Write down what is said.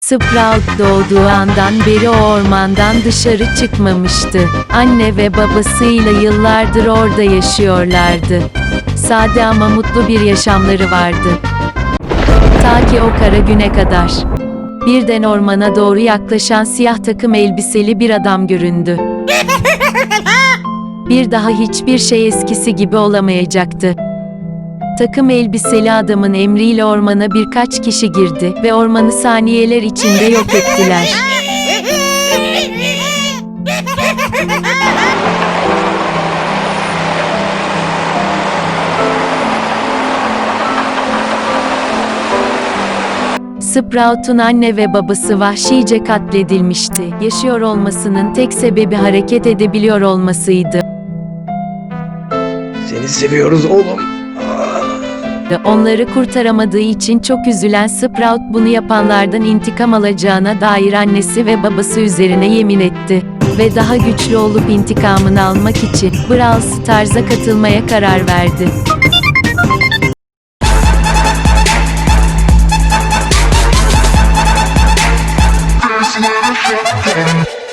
Sprout doğduğu andan beri ormandan dışarı çıkmamıştı. Anne ve babasıyla yıllardır orada yaşıyorlardı. Sade ama mutlu bir yaşamları vardı. Ta ki o kara güne kadar. Birden ormana doğru yaklaşan siyah takım elbiseli bir adam göründü. Bir daha hiçbir şey eskisi gibi olamayacaktı. Takım elbiseli adamın emriyle ormana birkaç kişi girdi ve ormanı saniyeler içinde yok ettiler. Sprout'un anne ve babası vahşice katledilmişti. Yaşıyor olmasının tek sebebi hareket edebiliyor olmasıydı. Seni seviyoruz oğlum ve onları kurtaramadığı için çok üzülen Sprout bunu yapanlardan intikam alacağına dair annesi ve babası üzerine yemin etti ve daha güçlü olup intikamını almak için Brawl Stars'a katılmaya karar verdi. Yeah.